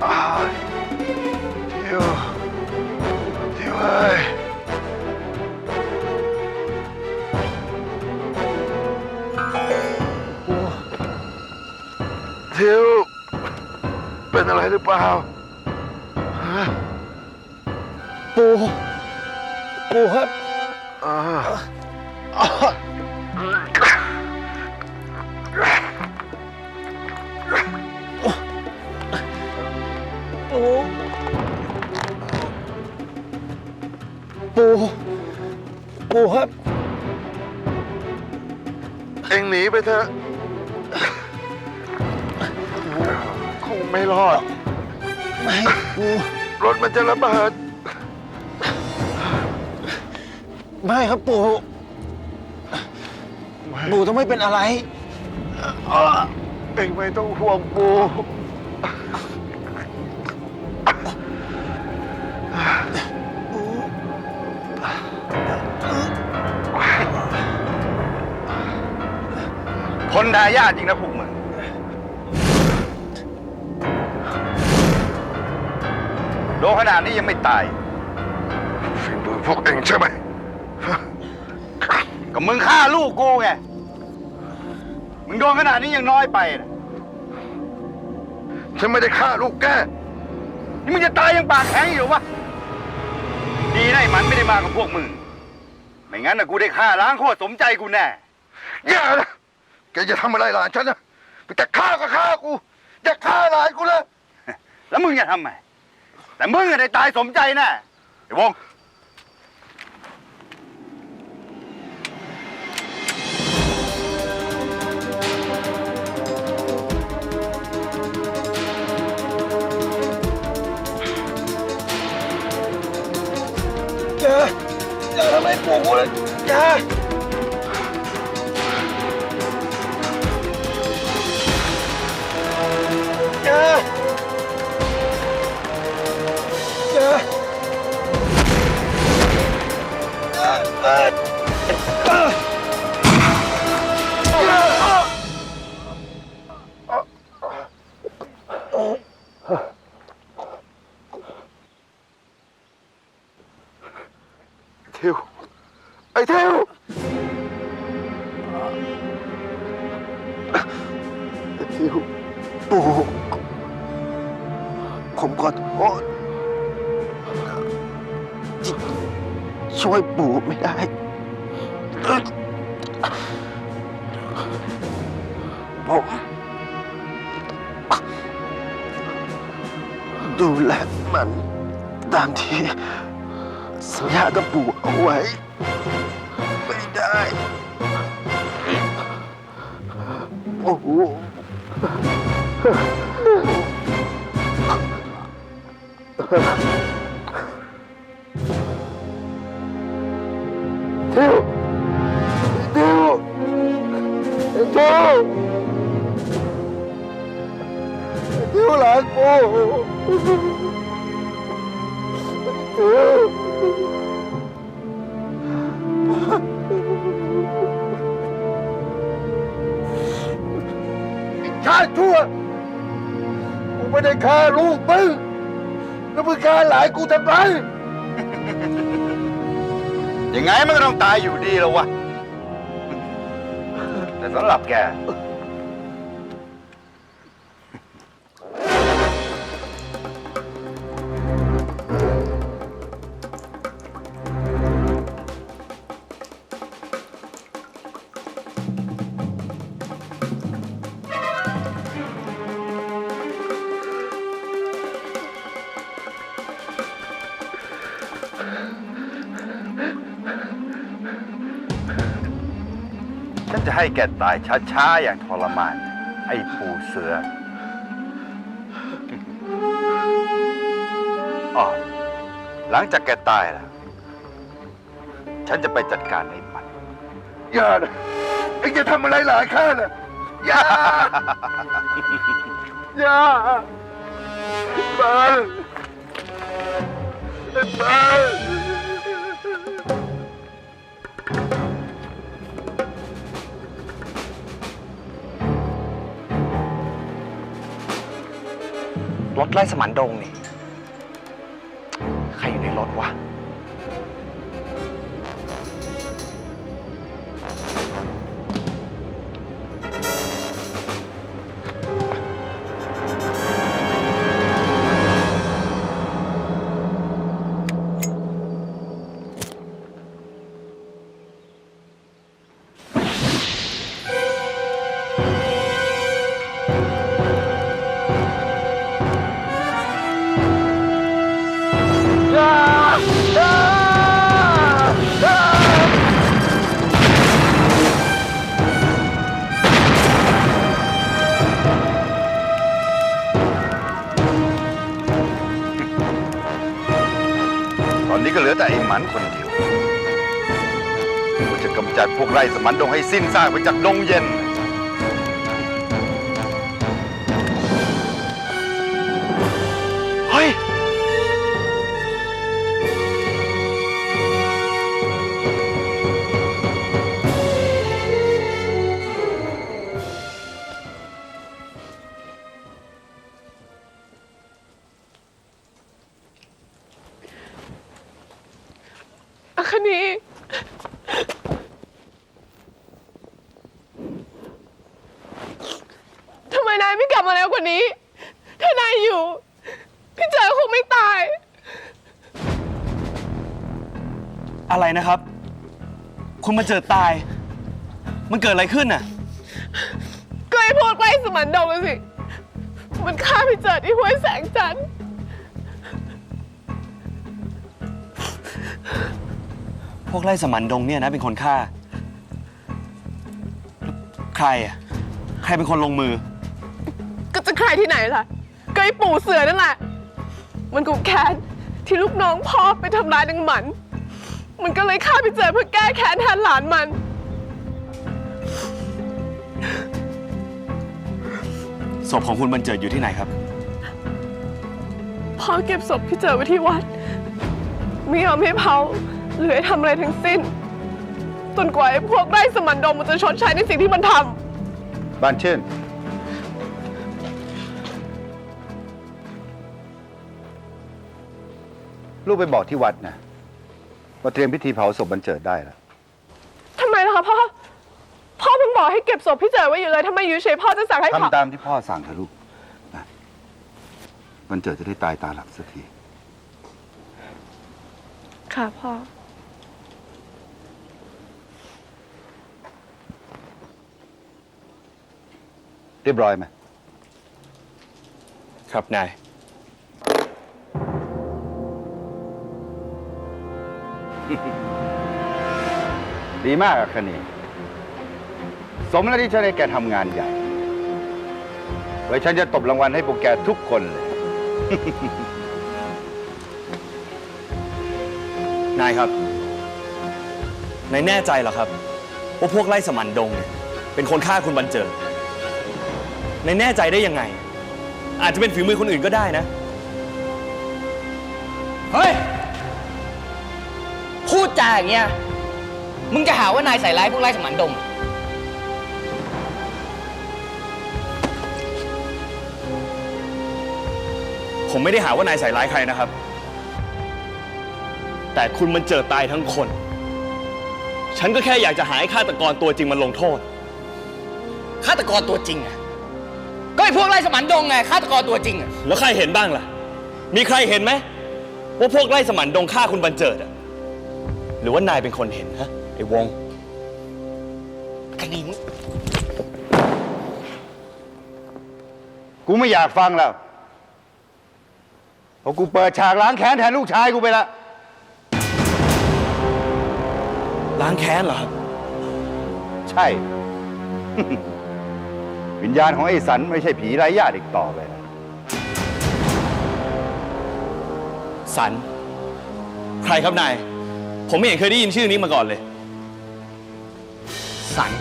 ทิวทิวเอ้ยทิวเป็นอะไรหรือเปล่าฮะปูปูครับอ่า ปูปูครับ เอ็งหนีไปเถอะคงไม่รอด ไม่ปูรถมันจะระเบิด ไม่ครับปูปูต้องไม่เป็นอะไร เอ็งไม่ต้องห่วงปู คนดายาจริงนะพวกมึงโดนขนาดนี้ยังไม่ตายฝีมือพวกเอ็งใช่ไหมก็มึงฆ่าลูกกูไง มึงโดนขนาดนี้ยังน้อยไปนะฉันไม่ได้ฆ่าลูกแก นี่มึงจะตายยังปากแข็งอยู่วะ ดีนะไอ้มันไม่ได้มากับพวกมึง ไม่งั้นนะกูได้ฆ่าล้างโคตรสมใจกูแน่ อย่านะ แกจะทำอะไรหลานฉันนะจะฆ่าก็ฆ่ากูจะฆ่าหลานกูเลยแล้วมึงจะทำไงแต่มึงอะได้ตายสมใจแน่ไอ้วงอย่าอย่าทำให้ปูกูเลยอย่า ทิว ไอ้ทิว ไอ้ทิว ปู่ ผมขอโทษ ช่วยปู่ไม่ได้ ผม ดูแลมันตามที่สัญญากับปู่เอาไว้ ไม่ได้ โอ้โห ชาติชั่ว กูไม่ได้ฆ่าลูกมึงแล้วมึงฆ่าหลานกูทำไมยังไงมันก็ต้องตายอยู่ดีแล้ววะ แต่สำหรับแก นจะให้แกตายช้าๆ อย่างทรมาน ไอ้ปูเสืออ๋อหลังจากแกตายแล้วฉันจะไปจัดการไอ้มัน อย่านะเอ็งจะทำอะไรหลานข้านะอย่า อย่าบังบัง ถไล่สมันดงนี่ แต่ไอ้หมันคนเดียวกูจะกำจัดพวกไร่สมันดงให้สิ้นซากไปจากดงเย็น คนีทำไมนายไม่กลับมาแล้วกว่านี้ ถ้านายอยู่ พี่เจอคงไม่ตาย อะไรนะครับ คุณมาเจอตาย มันเกิดอะไรขึ้นน่ะ ก็ไอ้พวกไล่สมันดงอะสิ มันฆ่าพี่เจิดที่ห้วยแสงจันทร์ พวกไล่สมันดงเนี่ยนะเป็นคนฆ่าแล้วใครอะ ใครเป็นคนลงมือ ก็จะใครที่ไหนล่ะก็ไอ้ปู่เสือนั่นแหละ มันกูแค้นที่ลูกน้องพ่อไปทำร้ายนางหมัน มันก็เลยฆ่าพี่เจิดเพื่อแก้แค้นแทนหลานมัน ศพของคุณบรรเจิดอยู่ที่ไหนครับ พ่อเก็บศพพี่เจอไว้ที่วัด ไม่ยอมให้เผา หรือให้ทำอะไรทั้งสิ้น จนกว่าไอ้พวกไร่สมันดงมันจะชดใช้ในสิ่งที่มันทบ้านเช่น ลูกไปบอกที่วัดนะว่าเตรียมพิธีเผาศพบรรเจิดได้แล้วำทำไมล่ะคะพ่อ พ่อเพิ่งบอกให้เก็บศพพี่เจอไว้อยู่เลยทำไมอยู่เฉยพ่อจะสั่งให้เผา ทำตามที่พ่อสั่งเถอะลูกนะบรรเจิดจะได้ตายตาหลับสักที ค่ะพ่อ เรียบร้อยไหม ครับนาย ดีมากอะคณีสมแล้วที่ฉันให้แกทำงานใหญ่ ไว้ฉันจะตบรางวัลให้พวกแกทุกคนเลย นายครับ นายแน่ใจเหรอครับ ว่าพวกไล่สมันดงเนี่ยเป็นคนฆ่าคุณบรรเจิด นายแน่ใจได้ยังไง อาจจะเป็นฝีมือคนอื่นก็ได้นะ เฮ้ย พูดจาอย่างเงี้ย มึงจะหาว่านายใส่ร้ายพวกไร่สมันดงผมไม่ได้หาว่านายใส่ร้ายใครนะครับ แต่คุณมันเจอตายทั้งคน ฉันก็แค่อยากจะหาไอ้ฆาตกรตัวจริงมาลงโทษ ฆาตกรตัวจริงอะ ก็ไอ้พวกไร่สมันดงไงฆาตกรตัวจริงอะแล้วใครเห็นบ้างล่ะ มีใครเห็นไหมว่าพวกไล่สมันดงฆ่าคุณบรรเจิดอะหรือว่านายเป็นคนเห็นฮะไอ้วง คดีมึงกูไม่อยากฟังแล้วเพราะกูเปิดฉากล้างแค้นแทนลูกชายกูไปละล้างแค้นเหรอครับ ใช่ วิญญาณของไอ้สันไม่ใช่ผีไร้ญาติอีกต่อไปแล้วสัน ใครครับนาย ผมไม่เห็นเคยได้ยินชื่อนี้มาก่อนเลย สัน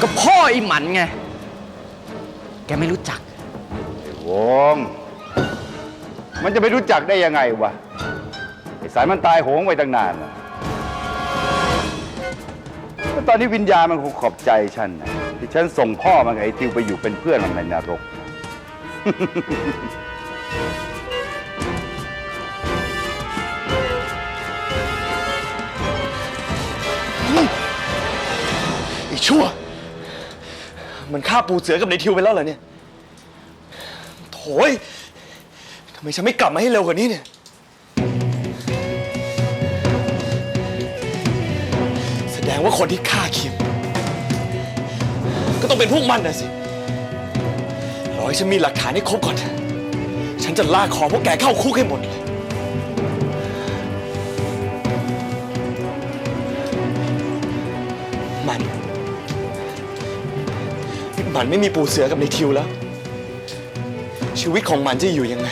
ก็พ่อไอ้หมันไง แกไม่รู้จักวง มันจะไปรู้จักได้ยังไงวะ ไอ้สายมันตายโหงไปตั้งนานแล้วแล้วตอนนี้วิญญาณมันคงขอบใจฉันนะ ที่ฉันส่งพ่อมันกับไอ้ทิวไปอยู่เป็นเพื่อนมันในนรก ไอ้ชั่ว มันฆ่าปูเสือกับในทิวไปแล้วเหรอเนี่ย โถยทำไมฉันไม่กลับมาให้เร็วกว่านี้เนี่ย แสดงว่าคนที่ฆ่าคิม ต้องเป็นพวกมันนะสิรอให้ฉันมีหลักฐานให้ครบก่อน ฉันจะลากคอพวกแกเข้าคุกให้หมดเลย มันมันไม่มีปูเสือกับในทิวแล้ว ชีวิตของมันจะอยู่ยังไง